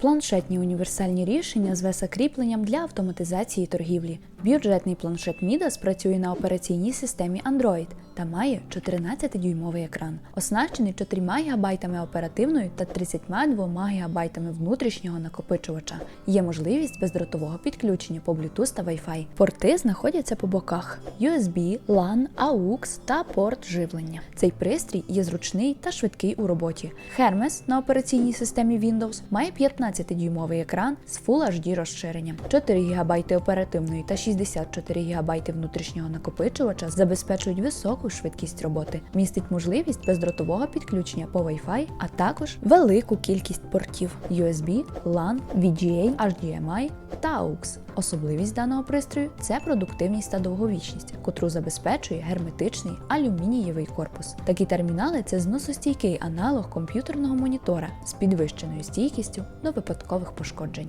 Планшетні універсальні рішення з веса-кріпленням для автоматизації торгівлі. Бюджетний планшет Midas працює на операційній системі Android та має 14-дюймовий екран, оснащений 4 ГБ оперативної та 32 ГБ внутрішнього накопичувача. Є можливість бездротового підключення по Bluetooth та Wi-Fi. Порти знаходяться по боках: USB, LAN, AUX та порт живлення. Цей пристрій є зручний та швидкий у роботі. Hermes на операційній системі Windows має 15-дюймовий екран з Full HD розширенням, 4 ГБ оперативної та 64 ГБ внутрішнього накопичувача забезпечують високу швидкість роботи, містить можливість бездротового підключення по Wi-Fi, а також велику кількість портів USB, LAN, VGA, HDMI та AUX. Особливість даного пристрою це продуктивність та довговічність, котру забезпечує герметичний алюмінієвий корпус. Такі термінали це зносостійкий аналог комп'ютерного монітора з підвищеною стійкістю до випадкових пошкоджень.